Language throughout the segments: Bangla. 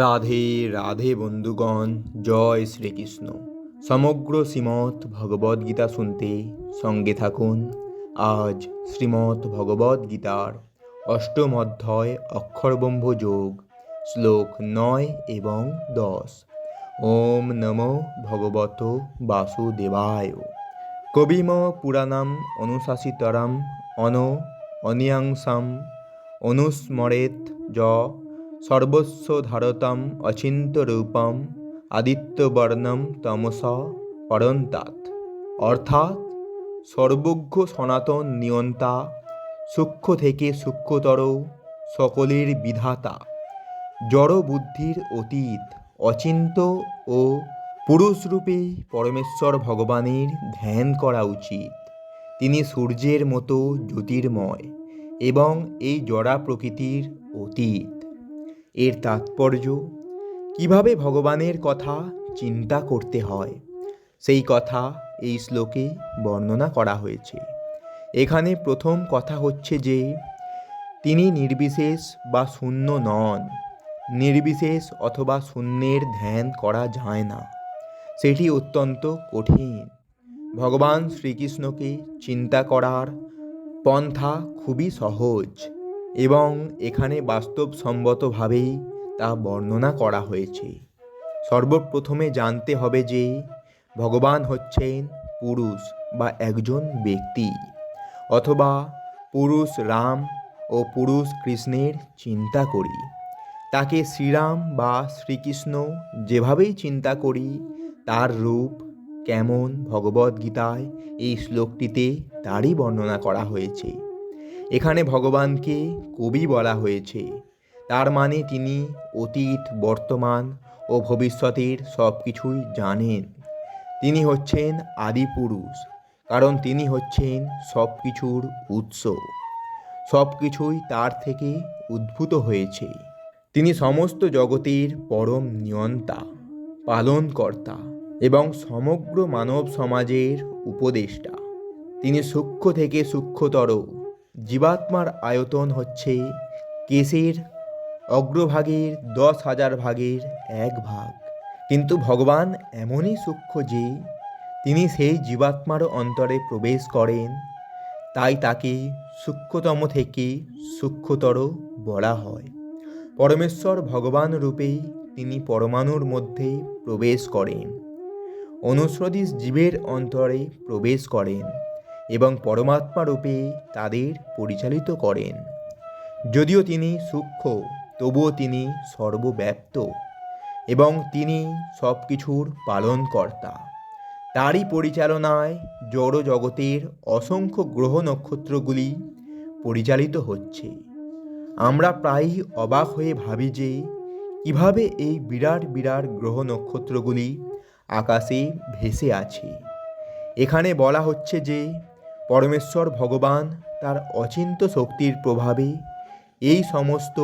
রাধে রাধে বন্ধুগণ, জয় শ্রীকৃষ্ণ। সমগ্র শ্রীমৎ ভগবদ্গীতা শুনতে সঙ্গে থাকুন। আজ শ্রীমৎ ভগবদ্গীতার অষ্টম অধ্যায় অক্ষরব্রহ্ম যোগ, শ্লোক নয় এবং দশ। ওম নমো ভগবত বাসুদেবায়। কবিম পুরাণাম অনুশাসিতরম, অন অনিয়াংসাম, অনুস্মরেত য সর্বস্ব ধারতম অচিন্ত্যরূপম আদিত্যবর্ণম তমস পরন্তাৎ অর্থাৎ সর্বজ্ঞ সনাতন নিয়ন্তা, সূক্ষ্ম থেকে সূক্ষ্মতর সকলের বিধাতা জড় বুদ্ধির অতীত, অচিন্ত ও পুরুষরূপে পরমেশ্বর ভগবানের ধ্যান করা উচিত। তিনি সূর্যের মতো জ্যোতির্ময় এবং এই জড়া প্রকৃতির অতীত। এর তাৎপর্য? কীভাবে ভগবানের কথা চিন্তা করতে হয়? সেই কথা এই শ্লোকে বর্ণনা করা হয়েছে। এখানে প্রথম কথা হচ্ছে যে, তিনি নির্বিশেষ বা শূন্য নন। নির্বিশেষ অথবা শূন্যের ধ্যান করা যায় না। সেটি অত্যন্ত কঠিন। ভগবান শ্রীকৃষ্ণকে চিন্তা করার পন্থা খুবই সহজ। এবং এখানে বাস্তবসম্মতভাবেই তা বর্ণনা করা হয়েছে। সর্বপ্রথমে জানতে হবে যে ভগবান হচ্ছেন পুরুষ বা একজন ব্যক্তি অথবা পুরুষ রাম ও পুরুষ কৃষ্ণের চিন্তা করি। তাকে শ্রীরাম বা শ্রীকৃষ্ণ যেভাবেই চিন্তা করি, তার রূপ কেমন ভগবদ্গীতায় এই শ্লোকটিতে তারই বর্ণনা করা হয়েছে। এখানে ভগবানকে কবি বলা হয়েছে। তার মানে তিনি অতীত, বর্তমান ও ভবিষ্যতের সব কিছুই জানেন। তিনি হচ্ছেন আদিপুরুষ কারণ তিনি হচ্ছেন সব কিছুর উৎস। সব কিছুই তার থেকে উদ্ভূত হয়েছে। তিনি সমস্ত জগতের পরম নিয়ন্তা, পালনকর্তা এবং সমগ্র মানব সমাজের উপদেষ্টা। তিনি সূক্ষ্ম থেকে সূক্ষ্মতর জীবাত্মার আয়তন হচ্ছে কেশের অগ্রভাগের দশ হাজার ভাগের এক ভাগ। কিন্তু ভগবান এমনই সূক্ষ্ম যে, তিনি সেই জীবাত্মার অন্তরে প্রবেশ করেন, তাই তাকে সূক্ষ্মতম থেকে সূক্ষ্মতর বলা হয়। পরমেশ্বর ভগবান রূপেই তিনি পরমাণুর মধ্যে প্রবেশ করেন অনুসৃদিস জীবের অন্তরে প্রবেশ করেন। এবং পরমাত্মা রূপে তাদের পরিচালিত করেন। যদিও তিনি সূক্ষ্ম, তবুও তিনি সর্বব্যাপ্ত এবং তিনি সব কিছুর পালনকর্তা। তারই পরিচালনায় জড় জগতের অসংখ্য গ্রহ নক্ষত্রগুলি পরিচালিত হচ্ছে। আমরা প্রায়ই অবাক হয়ে ভাবি যে, কীভাবে এই বিরাট বিরাট গ্রহ নক্ষত্রগুলি আকাশে ভেসে আছে। এখানে বলা হচ্ছে যে পরমেশ্বর ভগবান তার অচিন্ত শক্তির প্রভাবে এই সমস্ত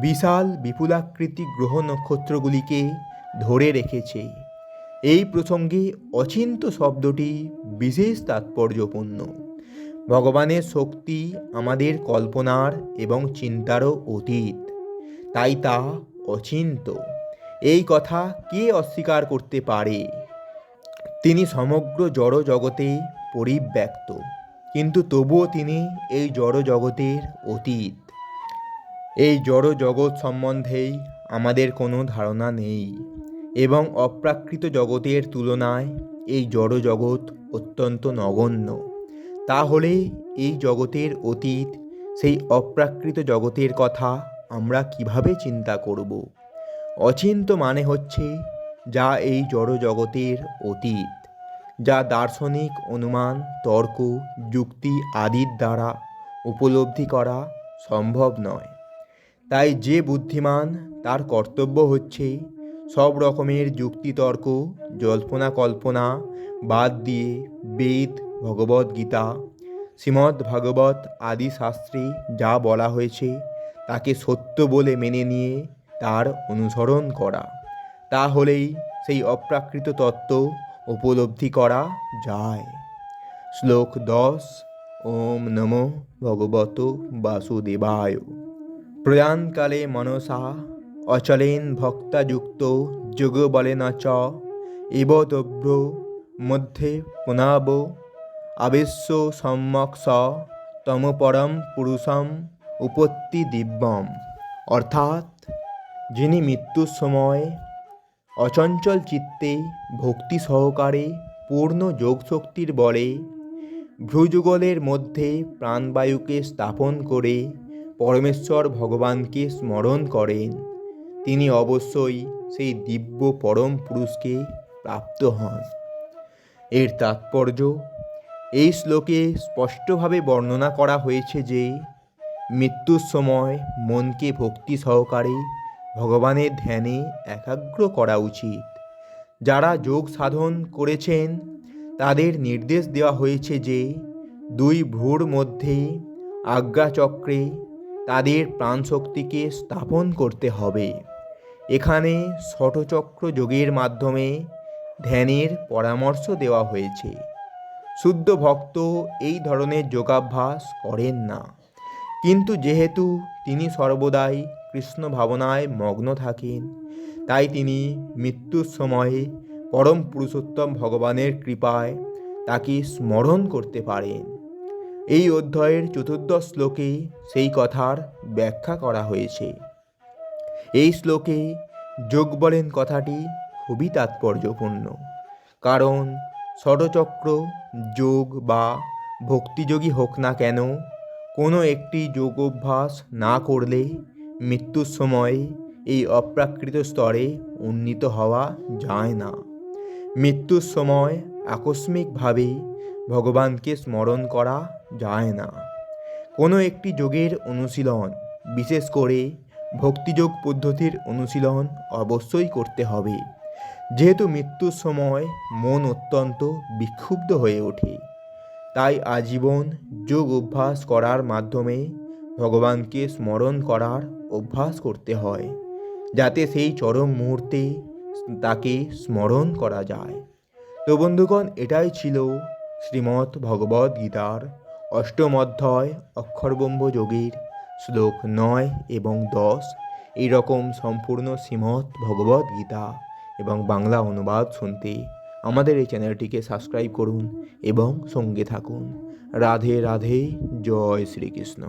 বিশাল বিপুলাকৃতি গ্রহ নক্ষত্রগুলিকে ধরে রেখেছে। এই প্রসঙ্গে অচিন্ত শব্দটি বিশেষ তাৎপর্যপূর্ণ। ভগবানের শক্তি আমাদের কল্পনার এবং চিন্তারও অতীত। তাই তা অচিন্ত। এই কথা কে অস্বীকার করতে পারে? তিনি সমগ্র জড় জগতে পরিব্যক্ত। কিন্তু তবুও তিনি এই জড় জগতের অতীত। এই জড় জগৎ সম্বন্ধেই আমাদের কোনো ধারণা নেই এবং অপ্রাকৃত জগতের তুলনায় এই জড় জগৎ অত্যন্ত নগণ্য। তাহলে এই জগতের অতীত, সেই অপ্রাকৃত জগতের কথা আমরা কীভাবে চিন্তা করব? অচিন্ত মানে হচ্ছে যা এই জড় জগতের অতীত। যা দার্শনিক অনুমান, তর্ক, যুক্তি আদির দ্বারা উপলব্ধি করা সম্ভব নয়। তাই যে বুদ্ধিমান, তার কর্তব্য হচ্ছে সব রকমের যুক্তিতর্ক জল্পনা কল্পনা বাদ দিয়ে বেদ ভগবদ্গীতা শ্রীমদ্ ভাগবত আদি শাস্ত্রে যা বলা হয়েছে তাকে সত্য বলে মেনে নিয়ে তার অনুসরণ করা। তাহলেই সেই অপ্রাকৃত তত্ত্ব উপলব্ধি করা যায়। শ্লোক দশ, ওম নমো ভগবত বাসুদেবায়। প্রয়াণকালে মনসা অচলেন ভক্তাযুক্ত যোগ বলে না চ এবতভ্র মধ্যে পুনাব আবেশ্য সম্যক স তম পরম পুরুষম উপত্তি দিব্যম। অর্থাৎ যিনি মৃত্যুর সময় অচঞ্চল চিত্তে, ভক্তি সহকারে, পূর্ণ যোগশক্তির বলে। ভ্রুযুগলের মধ্যে প্রাণবায়ুকে স্থাপন করে পরমেশ্বর ভগবানকে স্মরণ করেন। তিনি অবশ্যই সেই দিব্য পরম পুরুষকে প্রাপ্ত হন। এর তাৎপর্য, এই শ্লোকে স্পষ্টভাবে বর্ণনা করা হয়েছে যে, মৃত্যুর সময় মনকে ভক্তি সহকারে ভগবানের ধ্যানে একাগ্র করা উচিত। যারা যোগ সাধন করেছেন, তাদের নির্দেশ দেওয়া হয়েছে যে, দুই ভ্রুর মধ্যে আজ্ঞাচক্রে তাদের প্রাণশক্তিকে স্থাপন করতে হবে। এখানে ষটচক্র যোগের মাধ্যমে ধ্যানের পরামর্শ দেওয়া হয়েছে। শুদ্ধ ভক্ত এই ধরনের যোগাভ্যাস করেন না। কিন্তু যেহেতু তিনি সর্বদাই কৃষ্ণ ভাবনায় মগ্ন থাকেন। তাই তিনি মৃত্যুর সময়ে পরম পুরুষোত্তম ভগবানের কৃপায় তাকে স্মরণ করতে পারেন। এই অধ্যায়ের চতুর্দশ শ্লোকে সেই কথার ব্যাখ্যা করা হয়েছে। এই শ্লোকে যোগ বলেন কথাটি খুবই তাৎপর্যপূর্ণ। কারণ ষড়চক্র, যোগ বা ভক্তিযোগী হোক না কেন, কোনো একটি যোগ অভ্যাস না করলে মৃত্যুর সময় এই অপ্রাকৃত স্তরে উন্নীত হওয়া যায় না। মৃত্যুর সময় আকস্মিকভাবে ভগবানকে স্মরণ করা যায় না। কোনো একটি যোগের অনুশীলন, বিশেষ করে ভক্তিযোগ পদ্ধতির অনুশীলন অবশ্যই করতে হবে। যেহেতু মৃত্যুর সময় মন অত্যন্ত বিক্ষুব্ধ হয়ে ওঠে, তাই আজীবন যোগ অভ্যাস করার মাধ্যমে ভগবানকে স্মরণ করার অভ্যাস করতে হয়, যাতে সেই চরম মুহূর্তে তাকে স্মরণ করা যায়। তো বন্ধুগণ, এটাই ছিল শ্রীমৎ ভগবদ গীতার অষ্টম অধ্যায় অক্ষরব্রহ্ম যোগীর শ্লোক নয় এবং দশ। এইরকম সম্পূর্ণ শ্রীমৎ ভগবদ গীতা এবং বাংলা অনুবাদ শুনতে আমাদের এই চ্যানেলটিকে সাবস্ক্রাইব করুন এবং সঙ্গে থাকুন। রাধে রাধে, জয় শ্রীকৃষ্ণ।